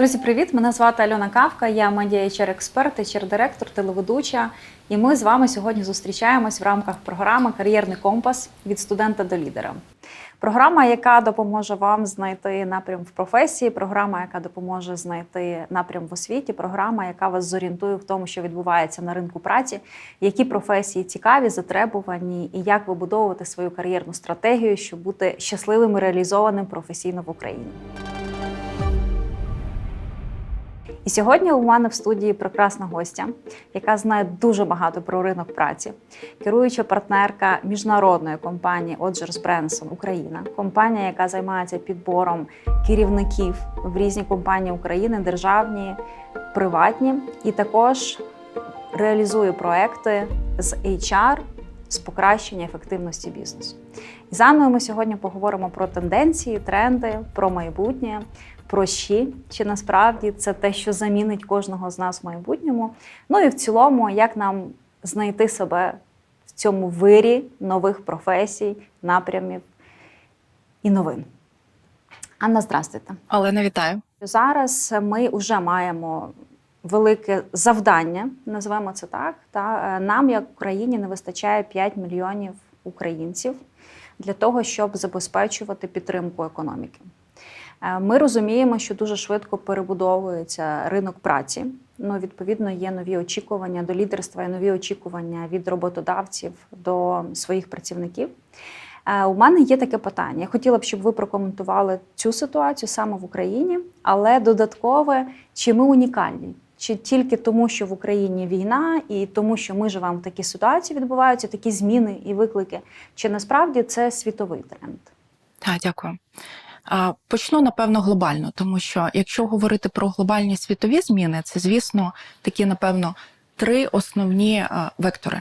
Друзі, привіт! Мене звати Альона Кавка. Я медіа hr експерт hr директор телеведуча. І ми з вами сьогодні зустрічаємось в рамках програми Кар'єрний компас від студента до лідера. Програма, яка допоможе вам знайти напрям в професії, програма, яка допоможе знайти напрям в освіті, програма, яка вас зорієнтує в тому, що відбувається на ринку праці, які професії цікаві, затребувані, і як вибудовувати свою кар'єрну стратегію, щоб бути щасливим і реалізованим професійно в Україні. І сьогодні у мене в студії прекрасна гостя, яка знає дуже багато про ринок праці, керуюча партнерка міжнародної компанії Оджерс Бренсон Україна, компанія, яка займається підбором керівників в різні компанії України, державні, приватні, і також реалізує проекти з HR з покращення ефективності бізнесу. І з Анною ми сьогодні поговоримо про тенденції, тренди, про майбутнє, про щі, чи насправді це те, що замінить кожного з нас в майбутньому. Ну і в цілому, як нам знайти себе в цьому вирі нових професій, напрямів і новин. Анна, здрастуйте. Олена, вітаю. Зараз ми вже маємо велике завдання, називаємо це так. Та е, нам, як Україні, не вистачає 5 мільйонів українців для того, щоб забезпечувати підтримку економіки. Е, Ми розуміємо, що дуже швидко перебудовується ринок праці. Ну, відповідно, є нові очікування до лідерства і нові очікування від роботодавців до своїх працівників. Е, У мене є таке питання. Я хотіла б, щоб ви прокоментували цю ситуацію саме в Україні, але додаткове, чи ми унікальні? Чи тільки тому, що в Україні війна, і тому, що ми живемо в такій ситуації, відбуваються такі зміни і виклики? Чи насправді це світовий тренд? Так, дякую. Почну напевно глобально, тому що якщо говорити про глобальні світові зміни, це звісно такі, напевно, три основні вектори.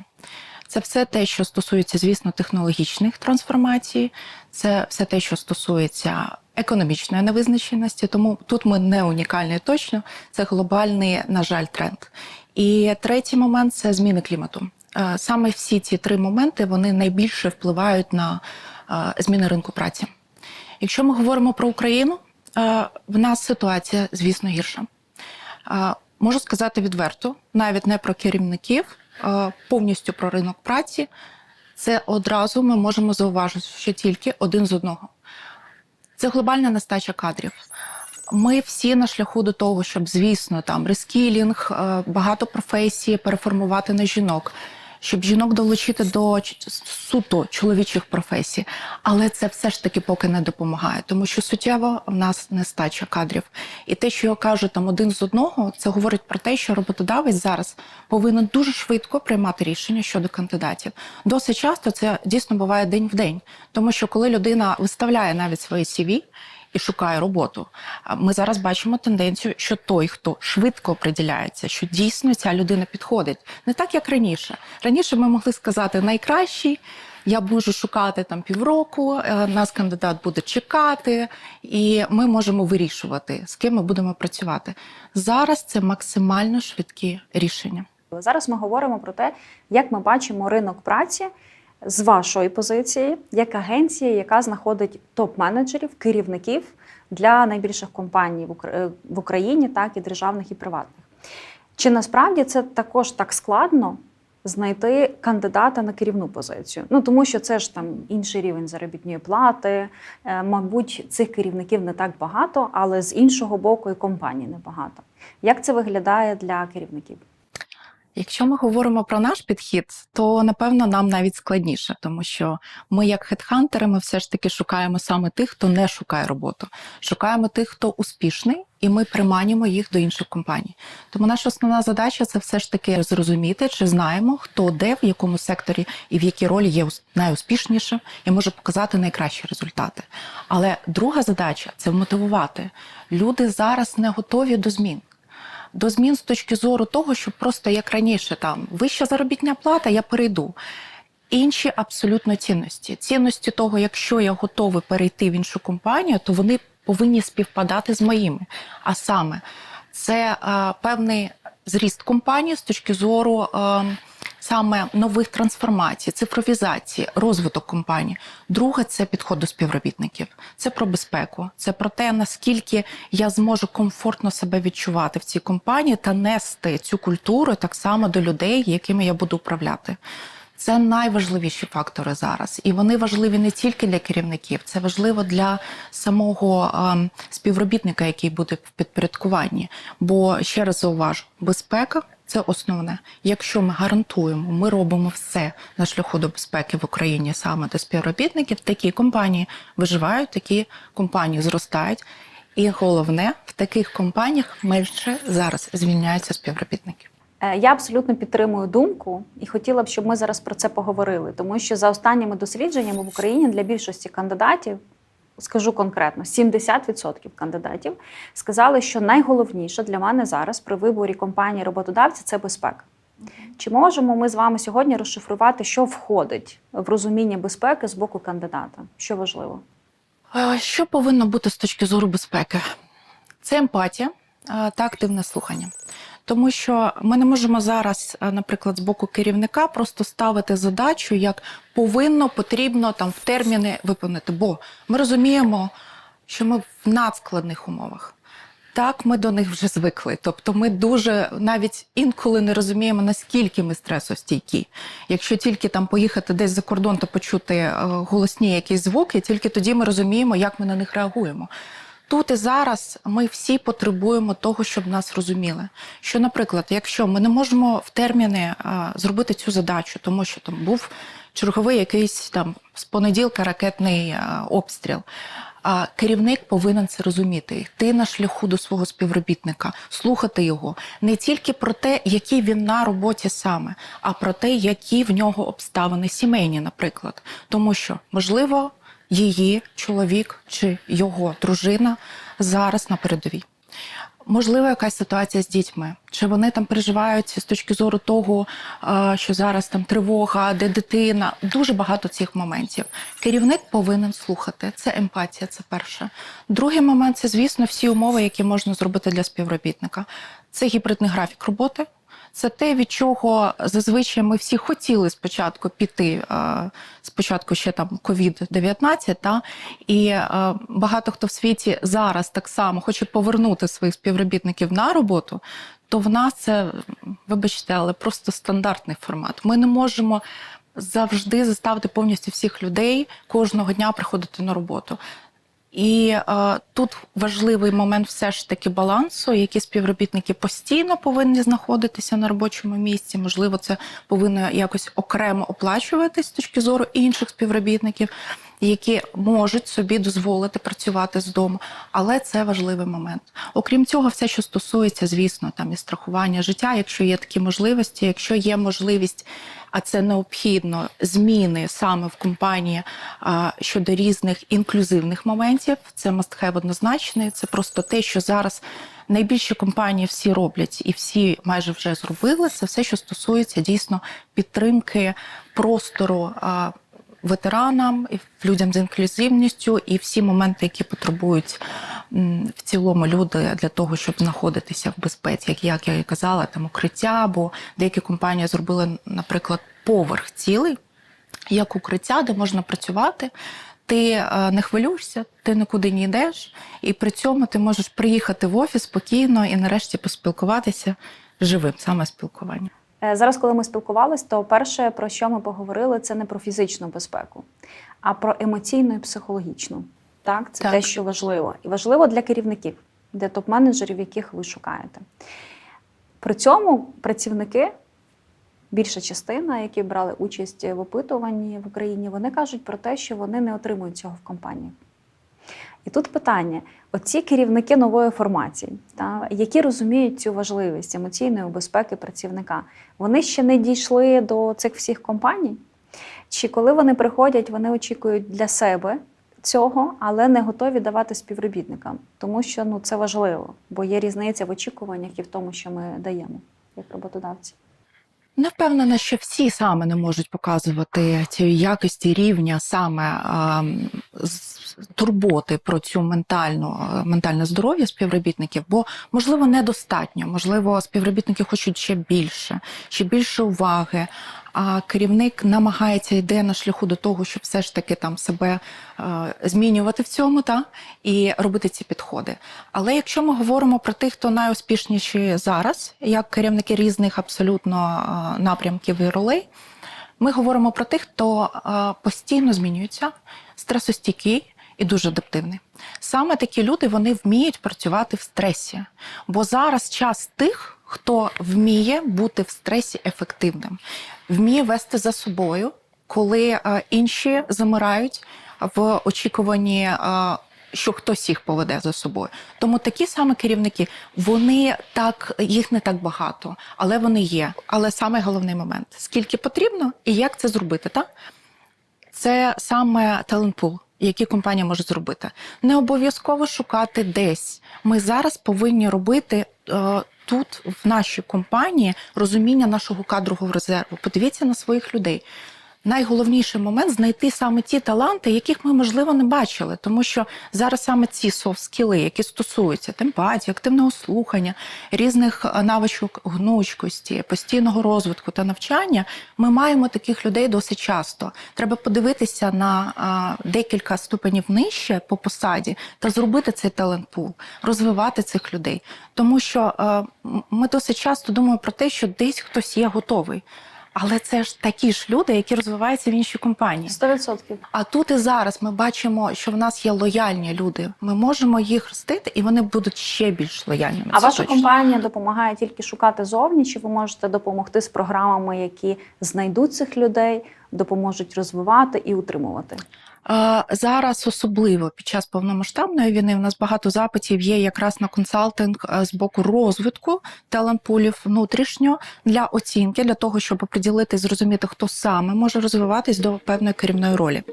Це все те, що стосується, звісно, технологічних трансформацій, це все те, що стосується економічної невизначеності. Тому тут ми не унікальні точно. Це глобальний, на жаль, тренд. І третій момент це зміни клімату. Е, Саме всі ці три моменти вони найбільше впливають на е, зміни ринку праці. Якщо ми говоримо про Україну, е, в нас ситуація, звісно, гірша. Е, Можу сказати відверто, навіть не про керівників, е, повністю про ринок праці. Це одразу ми можемо зауважити, що тільки один з одного. Це глобальна нестача кадрів. Ми всі на шляху до того, щоб, звісно, там рескілінг, багато професій переформувати на жінок, щоб жінок долучити до суто чоловічих професій. Але це все ж таки поки не допомагає, тому що суттєво в нас нестача кадрів. І те, що я кажу там один з одного, це говорить про те, що роботодавець зараз повинен дуже швидко приймати рішення щодо кандидатів. Досить часто це дійсно буває день в день, тому що коли людина виставляє навіть своє CV, і шукає роботу. Ми зараз бачимо тенденцію, що той, хто швидко оприділяється, що дійсно ця людина підходить, не так як раніше. Раніше ми могли сказати найкращий. Я можу шукати там півроку, е, нас кандидат буде чекати, і ми можемо вирішувати, з ким ми будемо працювати. Зараз це максимально швидкі рішення. Зараз ми говоримо про те, як ми бачимо ринок праці з вашої позиції, як агенції, яка знаходить топ-менеджерів, керівників для найбільших компаній в Укра- в Україні, так і державних і приватних. Чи насправді це також так складно знайти кандидата на керівну позицію? Ну тому що це ж там інший рівень заробітної плати. е, Мабуть, цих керівників не так багато, але з іншого боку, і компаній небагато. Як це виглядає для керівників? Якщо ми говоримо про наш підхід, то напевно нам навіть складніше, тому що ми, як хедхантери, ми все ж таки шукаємо саме тих, хто не шукає роботу. Шукаємо тих, хто успішний, і ми приманюємо їх до інших компаній. Тому наша основна задача це все ж таки зрозуміти, чи знаємо, хто де, в якому секторі і в якій ролі є найуспішнішим і може показати найкращі результати. Але друга задача це вмотивувати. Люди зараз не готові до змін до змін з точки зору того, що просто як раніше там вища заробітня плата, я перейду. Інші абсолютно цінності. Цінності того, якщо я готовий перейти в іншу компанію, то вони повинні співпадати з моїми. А саме, це е, певний зріст компанії з точки зору е, саме нових трансформацій, цифровізації, розвиток компанії. Друге це підход до співробітників. Це про безпеку, це про те, наскільки я зможу комфортно себе відчувати в цій компанії та нести цю культуру так само до людей, якими я буду управляти. Це найважливіші фактори зараз, і вони важливі не тільки для керівників, це важливо для самого ем, співробітника, який буде в підпорядкуванні. Бо ще раз зауважу, безпека це основне. Якщо ми гарантуємо, ми робимо все на шляху до безпеки в Україні саме до співробітників, такі компанії виживають, такі компанії зростають. І головне, в таких компаніях менше зараз звільняються співробітників. Е, Я абсолютно підтримую думку і хотіла б, щоб ми зараз про це поговорили, тому що за останніми дослідженнями в Україні для більшості кандидатів, скажу конкретно, 70% кандидатів сказали, що найголовніше для мене зараз при виборі компанії роботодавця це безпека. Чи можемо ми з вами сьогодні розшифрувати, що входить в розуміння безпеки з боку кандидата? Що важливо? Що повинно бути з точки зору безпеки? Це емпатія та активне слухання. Тому що ми не можемо зараз, е, наприклад, з боку керівника просто ставити задачу, як повинно, потрібно там в терміни виповнити. Бо ми розуміємо, що ми в надскладних умовах. Так, ми до них вже звикли. Тобто ми дуже навіть інколи не розуміємо, наскільки ми стресостійкі. Якщо тільки там поїхати десь за кордон та почути е, голосні якісь звуки, тільки тоді ми розуміємо, як ми на них реагуємо. Тут і зараз ми всі потребуємо того, щоб нас розуміли. Що, наприклад, якщо ми не можемо в терміни а, зробити цю задачу, тому що там був черговий якийсь там з понеділка ракетний а, обстріл. А керівник повинен це розуміти, йти на шляху до свого співробітника, слухати його не тільки про те, який він на роботі саме, а про те, які в нього обставини сімейні, наприклад. Тому що можливо її чоловік чи його дружина зараз на передовій. Можливо, якась ситуація з дітьми, чи вони там переживають з точки зору того, що зараз там тривога, де дитина. Дуже багато цих моментів. Керівник повинен слухати. Це емпатія, це перше. Другий момент це, звісно, всі умови, які можна зробити для співробітника. Це гібридний графік роботи. Це те, від чого зазвичай ми всі хотіли спочатку піти. е, Спочатку ще там COVID-19, та і е, багато хто в світі зараз так само хоче повернути своїх співробітників на роботу. То в нас це, вибачте, але просто стандартний формат. Ми не можемо завжди заставити повністю всіх людей кожного дня приходити на роботу. І е, тут важливий момент все ж таки балансу, які співробітники постійно повинні знаходитися на робочому місці. Можливо, це повинно якось окремо оплачуватись з точки зору інших співробітників, які можуть собі дозволити працювати з дому. Але це важливий момент. Окрім цього, все, що стосується, звісно, там і страхування життя, якщо є такі можливості, якщо є можливість а це необхідно зміни саме в компанії а, щодо різних інклюзивних моментів. Це must-have однозначний. Це просто те, що зараз найбільші компанії всі роблять і всі майже вже зробили. Це все, що стосується дійсно підтримки простору. Ветеранам, і людям з інклюзивністю, і всі моменти, які потребують в цілому люди для того, щоб знаходитися в безпеці, як, я і казала, там укриття, або деякі компанії зробили, наприклад, поверх цілий, як укриття, де можна працювати. Ти е, не хвилюєшся, ти нікуди не йдеш, і при цьому ти можеш приїхати в офіс спокійно і нарешті поспілкуватися живим, саме спілкування. Е, Зараз, коли ми спілкувалися, то перше, про що ми поговорили, це не про фізичну безпеку, а про емоційну і психологічну. Так, це Так. те, що важливо. І важливо для керівників, для топ-менеджерів, яких ви шукаєте. При цьому працівники, більша частина, які брали участь в опитуванні в Україні, вони кажуть про те, що вони не отримують цього в компанії. І тут питання: оці керівники нової формації, та, які розуміють цю важливість емоційної безпеки працівника, вони ще не дійшли до цих всіх компаній? Чи коли вони приходять, вони очікують для себе цього, але не готові давати співробітникам, тому що ну, це важливо, бо є різниця в очікуваннях і в тому, що ми даємо як роботодавці. Не впевнена, що всі саме не можуть показувати цієї якості рівня саме а, з- турботи про цю ментальну е, ментальне здоров'я співробітників, бо можливо недостатньо, можливо, співробітники хочуть ще більше, ще більше уваги. А керівник намагається йде на шляху до того, щоб все ж таки там себе е, змінювати в цьому та і робити ці підходи. Але якщо ми говоримо про тих, хто найуспішніші зараз, як керівники різних абсолютно е, напрямків і ролей, ми говоримо про тих, хто е, постійно змінюється, стресостійкий і дуже адаптивний. Саме такі люди вони вміють працювати в стресі, бо зараз час тих, хто вміє бути в стресі ефективним, вміє вести за собою, коли е, інші замирають в очікуванні. е, що хтось їх поведе за собою. Тому такі саме керівники, вони так, їх не так багато, але вони є. Але саме головний момент: скільки потрібно і як це зробити, так? Це саме талент-пул, який компанія може зробити. Не обов'язково шукати десь. Ми зараз повинні робити е, тут, в нашій компанії, розуміння нашого кадрового резерву. Подивіться на своїх людей. Найголовніший момент знайти саме ті таланти, яких ми можливо не бачили, тому що зараз саме ці софт-скіли, які стосуються темпатії, активного слухання, різних е, навичок гнучкості, постійного розвитку та навчання, ми маємо таких людей досить часто. Треба подивитися на а, декілька ступенів нижче по посаді та зробити цей талент-пул, розвивати цих людей. Тому що е, м- ми досить часто думаємо про те, що десь хтось є готовий. Але це ж такі ж люди, які розвиваються в іншій компанії. 100%. А тут і зараз ми бачимо, що в нас є лояльні люди. Ми можемо їх ростити, і вони будуть ще більш лояльними. А ваша точно. компанія допомагає тільки шукати зовні, чи ви можете допомогти з програмами, які знайдуть цих людей, допоможуть розвивати і утримувати? Зараз особливо під час повномасштабної війни в нас багато запитів є якраз на консалтинг е, з боку розвитку талант-пулів внутрішньо для оцінки, для того, щоб оприділити, зрозуміти, хто саме може розвиватись до певної керівної ролі.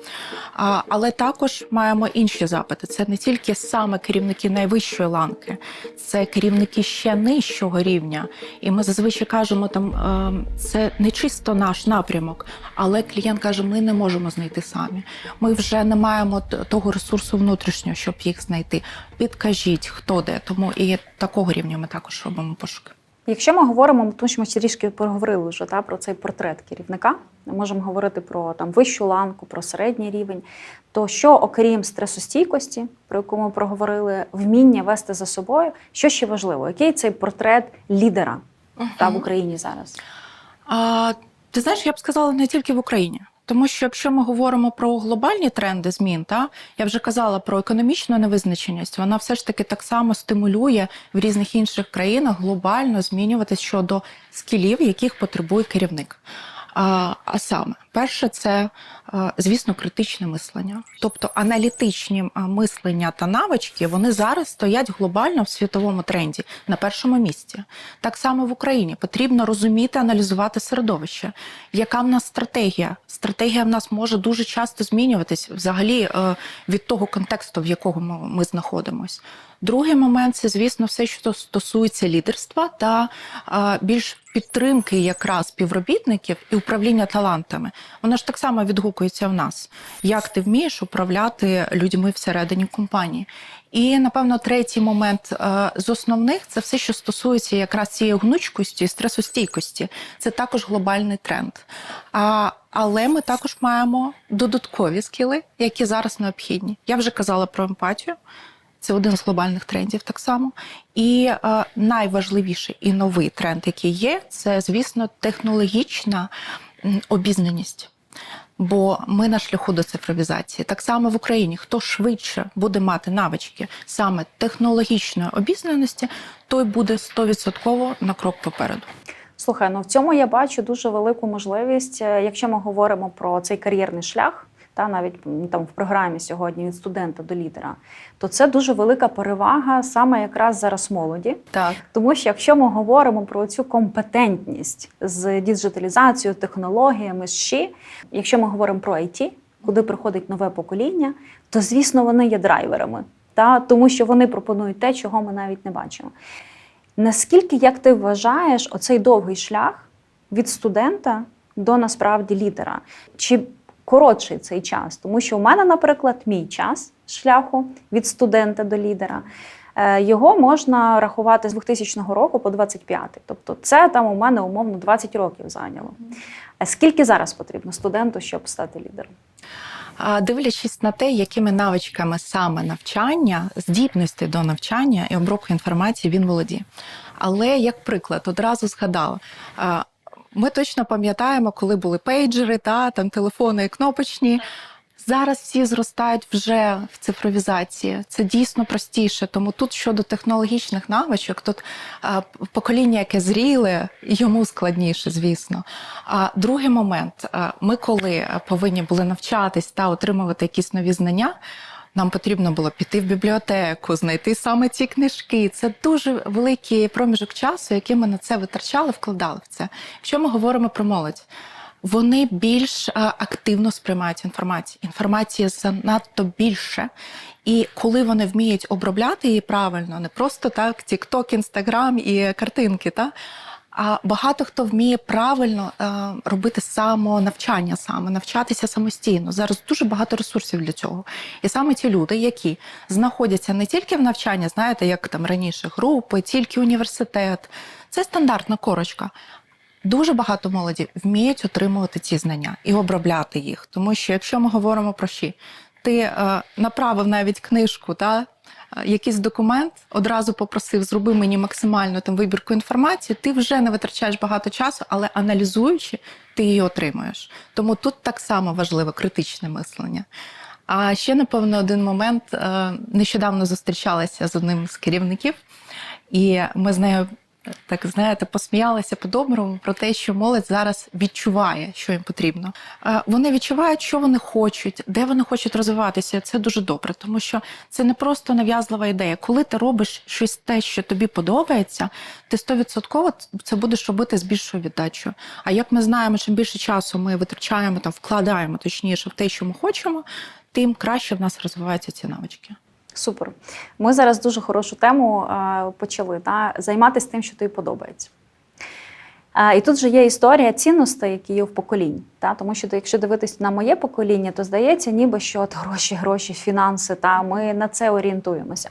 Але також маємо інші запити. Це не тільки саме керівники найвищої ланки, це керівники ще нижчого рівня. І ми зазвичай кажемо, там е, це не чисто наш напрямок, але клієнт каже, ми не можемо знайти самі. Ми вже не маємо того ресурсу внутрішнього, щоб їх знайти. Підкажіть, хто де. Тому і такого рівня ми також робимо пошуки. Якщо ми говоримо, тому що ми трішки поговорили вже та, про цей портрет керівника, ми можемо говорити про там вищу ланку, про середній рівень. То що, окрім стресостійкості, про яку ми проговорили, вміння вести за собою, що ще важливо? Який цей портрет лідера та, в Україні зараз? А, ти знаєш, я б сказала не тільки в Україні. Тому що якщо ми говоримо про глобальні тренди змін, та я вже казала про економічну невизначеність, вона все ж таки так само стимулює в різних інших країнах глобально змінюватись щодо скілів, яких потребує керівник. А, саме, перше, це, звісно, критичне мислення. Тобто аналітичні мислення та навички вони зараз стоять глобально в світовому тренді на першому місці. Так само в Україні потрібно розуміти, аналізувати середовище. Яка в нас стратегія? Стратегія в нас може дуже часто змінюватись взагалі е, від того контексту, в якому ми знаходимося. Другий момент це, звісно, все, що стосується лідерства та е, більш підтримки якраз співробітників і управління талантами. Воно ж так само відгукується в нас. Як ти вмієш управляти людьми всередині компанії? І напевно третій момент е, з основних це все, що стосується якраз цієї гнучкості стресостійкості. Це також глобальний тренд. А, але ми також маємо додаткові скіли, які зараз необхідні. Я вже казала про емпатію. Це один з глобальних трендів так само. І е, найважливіший і новий тренд, який є, це, звісно, технологічна обізнаність. Бо ми на шляху до цифровізації. Так само в Україні, хто швидше буде мати навички саме технологічної обізнаності, той буде 100% на крок попереду. Слухай, ну в цьому я бачу дуже велику можливість, е, якщо ми говоримо про цей кар'єрний шлях, та навіть там в програмі сьогодні від студента до лідера, то це дуже велика перевага саме якраз зараз молоді. Так. Тому що якщо ми говоримо про цю компетентність з діджиталізацією, технологіями, ЩІ, якщо ми говоримо про IT, куди приходить нове покоління, то звісно вони є драйверами, та тому що вони пропонують те, чого ми навіть не бачимо. Наскільки, як ти вважаєш, оцей довгий шлях від студента до насправді лідера? Чи коротший цей час? Тому що у мене, наприклад, мій час шляху від студента до лідера. е, Його можна рахувати з 2000 року по 25. Тобто, це там у мене умовно 20 років зайняло. А скільки зараз потрібно студенту, щоб стати лідером? Дивлячись на те, якими навичками саме навчання, здібності до навчання і обробки інформації він володіє. Але як приклад, одразу згадала. Ми точно пам'ятаємо, коли були пейджери, та там телефони і кнопочні. Зараз всі зростають вже в цифровізації. Це дійсно простіше. Тому тут щодо технологічних навичок, тут а, покоління, яке зріле, йому складніше, звісно. А другий момент: а, ми, коли повинні були навчатись та отримувати якісь нові знання. Нам потрібно було піти в бібліотеку, знайти саме ці книжки. Це дуже великий проміжок часу, який ми на це витрачали, вкладали в це. Якщо ми говоримо про молодь, вони більш активно сприймають інформацію. Інформації занадто більше. І коли вони вміють обробляти її правильно, не просто так, TikTok, Instagram і картинки, та, багато хто вміє правильно е, робити самонавчання, саме навчатися самостійно. Зараз дуже багато ресурсів для цього. І саме ті люди, які знаходяться не тільки в навчанні, знаєте, як там раніше групи, тільки університет, це стандартна корочка. Дуже багато молоді вміють отримувати ці знання і обробляти їх. Тому що якщо ми говоримо про щі, ти е, направив навіть книжку, та якийсь документ, одразу попросив, зроби мені максимальну там вибірку інформації, ти вже не витрачаєш багато часу, але аналізуючи, ти її отримуєш. Тому тут так само важливо критичне мислення. А ще, напевно, один момент. Е, Нещодавно зустрічалася з одним з керівників, і ми з нею так знаєте, посміялися по-доброму про те, що молодь зараз відчуває, що їм потрібно. Е, Вони відчувають, що вони хочуть, де вони хочуть розвиватися. Це дуже добре, тому що це не просто нав'язлива ідея. Коли ти робиш щось те, що тобі подобається, ти стовідсотково це будеш робити з більшою віддачею. А як ми знаємо, чим більше часу ми витрачаємо там, вкладаємо точніше в те, що ми хочемо, тим краще в нас розвиваються ці навички. Супер. Ми зараз дуже хорошу тему е, почали та, займатися тим, що тобі подобається. Е, і тут же є історія цінностей, які є в поколінні. Та? Тому що якщо дивитись на моє покоління, то здається, ніби що от гроші, гроші, фінанси, та ми на це орієнтуємося.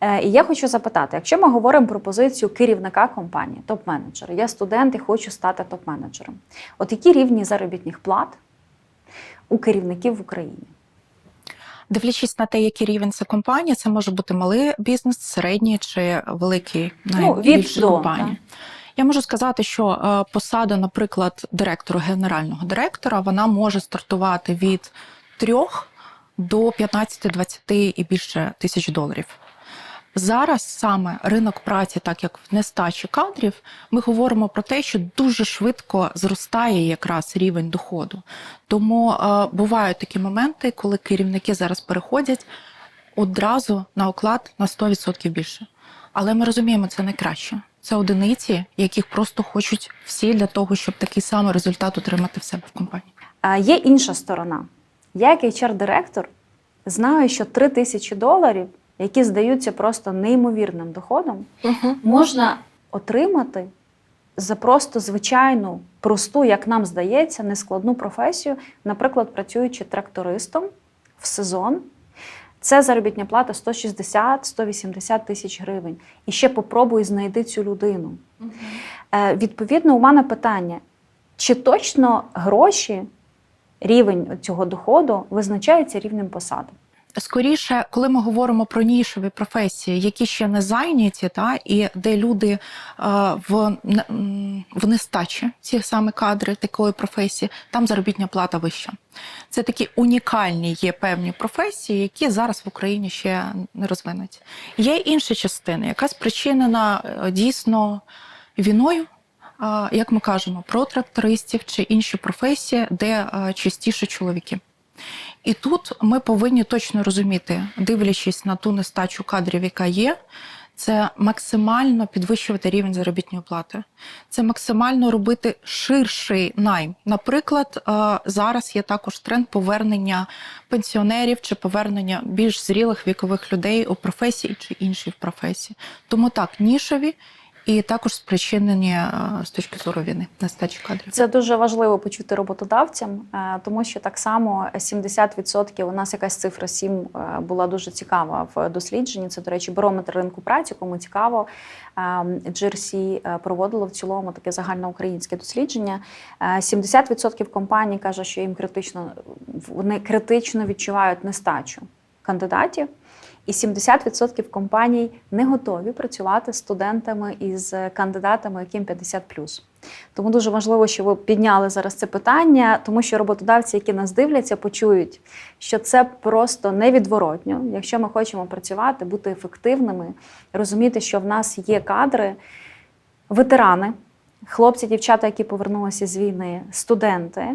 Е, І я хочу запитати: якщо ми говоримо про позицію керівника компанії, топ-менеджера, я студент і хочу стати топ-менеджером. От які рівні заробітних плат у керівників в Україні? Дивлячись на те, який рівень це компанія, це може бути малий бізнес, середній чи великий Ну, найбільші до, компанії. Я можу сказати, що е, посада, наприклад, директора, генерального директора, вона може стартувати від 3 до 15-20 і більше тисяч доларів. Зараз саме ринок праці, так як в нестачі кадрів, ми говоримо про те, що дуже швидко зростає якраз рівень доходу. Тому е, бувають такі моменти, коли керівники зараз переходять одразу на оклад на 100% більше. Але ми розуміємо, це найкраще. Це одиниці, яких просто хочуть всі для того, щоб такий самий результат отримати в себе в компанії. А є інша сторона. Я, як HR-директор, знаю, що 3 тисячі доларів, які здаються просто неймовірним доходом, можна отримати за просто звичайну, просту, як нам здається, нескладну професію, наприклад, працюючи трактористом в сезон. Це заробітня плата 160-180 тисяч гривень. І ще попробуй знайти цю людину. Е, відповідно, у мене питання: чи точно гроші, рівень цього доходу визначається рівнем посади? Скоріше, коли ми говоримо про нішові професії, які ще не зайняті, та і де люди е, в, в нестачі ці саме кадри такої професії, там заробітня плата вища. Це такі унікальні є певні професії, які зараз в Україні ще не розвинуті. Є інша частина, яка спричинена е, дійсно війною. е, Як ми кажемо, про трактористів чи інші професії, де частіше чоловіки. І тут ми повинні точно розуміти, дивлячись на ту нестачу кадрів, яка є, це максимально підвищувати рівень заробітної плати. Це максимально робити ширший найм. Наприклад, е, зараз є також тренд повернення пенсіонерів чи повернення більш зрілих вікових людей у професії чи інші в професії. Тому так, нішові і також спричинені е, з точки зору війни нестачі кадрів. Це дуже важливо почути роботодавцям, е, тому що так само 70% у нас якась цифра 7 е, була дуже цікава в дослідженні. Це, до речі, барометр ринку праці. Кому цікаво, GRC проводило в цілому таке загальноукраїнське дослідження. Е, 70% компаній каже, що їм критично вони критично відчувають нестачу кандидатів. І 70% компаній не готові працювати з студентами із кандидатами, яким 50+. Тому дуже важливо, що ви підняли зараз це питання, тому що роботодавці, які нас дивляться, почують, що це просто невідворотньо. Якщо ми хочемо працювати, бути ефективними, розуміти, що в нас є кадри, ветерани, хлопці, дівчата, які повернулися з війни, студенти.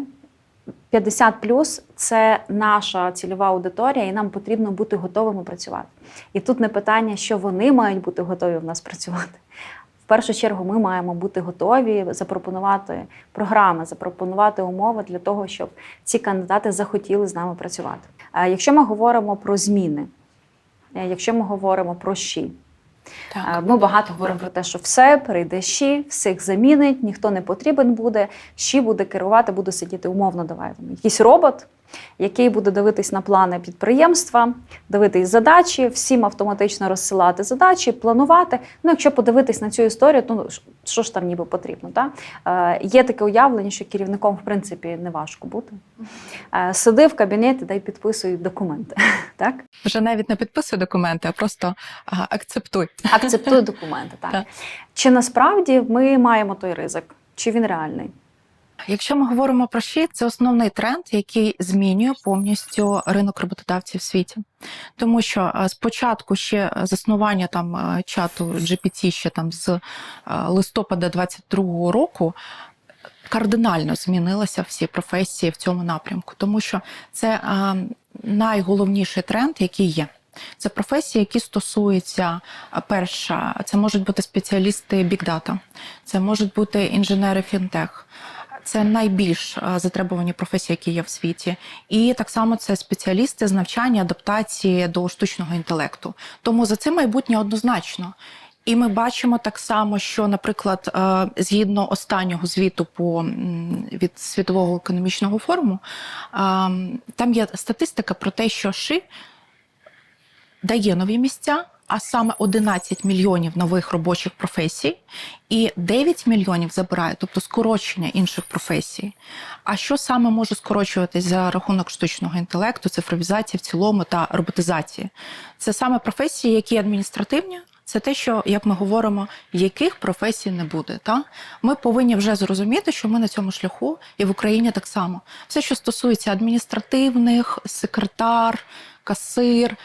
50 плюс це наша цільова аудиторія, і нам потрібно бути готовими працювати. І тут не питання, що вони мають бути готові в нас працювати. В першу чергу ми маємо бути готові запропонувати програми, запропонувати умови для того, щоб ці кандидати захотіли з нами працювати. А Якщо ми говоримо про зміни, е, якщо ми говоримо про щі, Е, Ми багато говоримо про те, що все прийде щі, всіх замінить, ніхто не потрібен буде. Щі буде керувати, буде сидіти умовно. Давай якийсь робот, який буде дивитись на плани підприємства, дивитись задачі, всім автоматично розсилати задачі, планувати. Ну, якщо подивитись на цю історію, то ну, що ж там ніби потрібно? Та? Е, є таке уявлення, що керівником в принципі не важко бути. Е, сиди в кабінеті дай підписуй документи. Так? Вже навіть не підписуй документи, а просто а, акцептуй. Акцептуй документи. Так. Так. Чи насправді ми маємо той ризик? Чи він реальний? Якщо ми говоримо про щит, це основний тренд, який змінює повністю ринок роботодавців в світі. Тому що е, спочатку ще заснування там е, чату GPT ще там з е, листопада 22-го року. Кардинально змінилися всі професії в цьому напрямку, тому що це е, найголовніший тренд, який є. Це професії, які стосуються перша, це можуть бути спеціалісти бікдата, це можуть бути інженери фінтех. Це найбільш затребувані професії, які є в світі, і так само це спеціалісти з навчання, адаптації до штучного інтелекту. Тому за цим майбутнє однозначно. І ми бачимо так само, що, наприклад, е, згідно останнього звіту по від світового економічного форуму, е, там є статистика про те, що ШИ дає нові місця, а саме 11 мільйонів нових робочих професій, і 9 мільйонів забирає, тобто скорочення інших професій. А що саме може скорочуватись за рахунок штучного інтелекту, цифровізації в цілому та роботизації? Це саме професії, які адміністративні. Це те, що як ми говоримо, яких професій не буде. Та ми повинні вже зрозуміти, що ми на цьому шляху, і в Україні так само. Все, що стосується адміністративних, секретар, касир,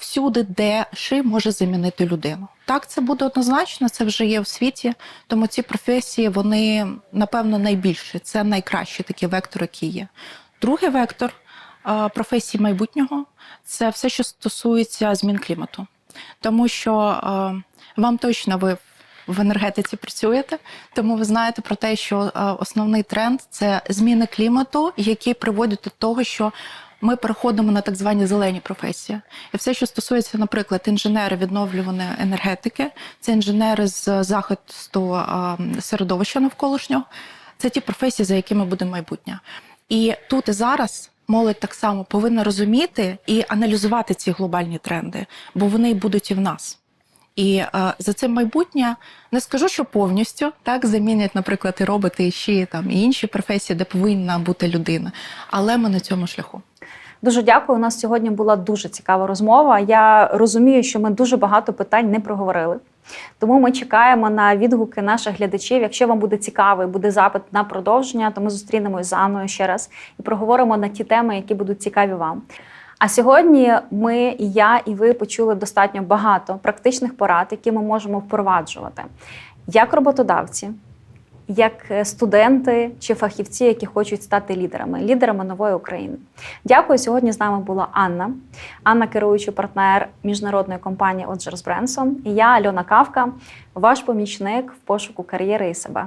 всюди, де ши може замінити людину. Так, це буде однозначно, це вже є в світі. Тому ці професії вони напевно найбільші. Це найкращий такий вектор, який є. Другий вектор професії майбутнього це все, що стосується змін клімату. Тому що вам точно ви в енергетиці працюєте, тому ви знаєте про те, що основний тренд це зміни клімату, які приводять до того, що ми переходимо на так звані зелені професії. І все, що стосується, наприклад, інженери відновлюваної енергетики, це інженери з захисту середовища навколишнього. Це ті професії, за якими буде майбутнє. І тут і зараз молодь так само повинна розуміти і аналізувати ці глобальні тренди, бо вони будуть і в нас. І е, за цим майбутнє не скажу, що повністю так замінять, наприклад, і роботи, ще там і інші професії, де повинна бути людина. Але ми на цьому шляху. Дуже дякую. У нас сьогодні була дуже цікава розмова. Я розумію, що ми дуже багато питань не проговорили. Тому ми чекаємо на відгуки наших глядачів. Якщо вам буде цікаво буде запит на продовження, то ми зустрінемось з Анною ще раз і проговоримо на ті теми, які будуть цікаві вам. А сьогодні ми, і я, і ви почули достатньо багато практичних порад, які ми можемо впроваджувати як роботодавці, як е, студенти чи фахівці, які хочуть стати лідерами, лідерами нової України. Дякую. Сьогодні з нами була Анна, Анна, керуючий партнер міжнародної компанії Оджерс Бренсон, і я, Альона Кавка, ваш помічник в пошуку кар'єри і себе.